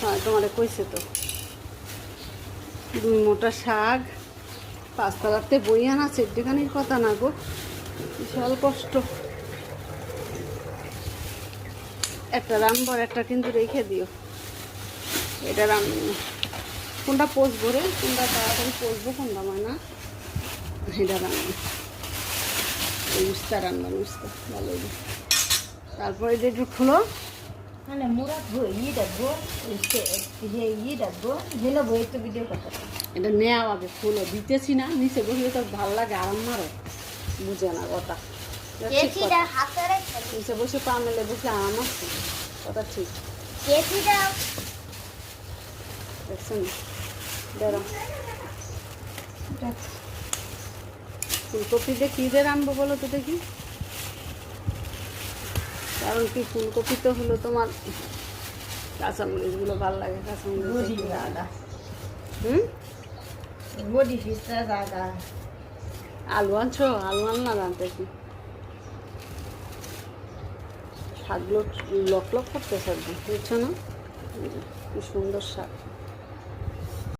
হ্যাঁ তোমারে কইছে তো। দুই মোটা শাক, পাঁচতলাতে বই আনা চেড্ডিখানির কথা না গো। বিশাল কষ্ট। একটা রামবর, একটা কিন্তু রেখে দিও। এটা রাম কোনটা পোষবো রে? কোনটা তাড়াতাড়ি পোষবো, কোনটা ময়না এটা রান্না এই উস্তা রান্না উস্তা ভালো তারপরে যে খুলো। মানে মুরা ধো ই ডাকবো যে ই ডাকবো হেলো বই তো ভিডিও করতে এটা নেওয়া আগে ফুলো দিতেছি না নিচে বসলে তো ভালো লাগে আরাম মারো। বুঝে না কথা। নিচে বসে পা মেলে বসে আরাম আসছে কথা ঠিক। কেচিটা দেখছেন বেরো ফুলকপি দিয়ে কী দিয়ে রানবো বলো তো দেখি। কারণ কি ফুলকপি তো হলো তোমার কাঁচামরিচগুলো ভালো লাগে কাঁচামরিচ হুম? আলু আনছো? আলু না রানতে কি? শাকগুলো লক লক করতে শাক বুঝছ না? কি সুন্দর শাক।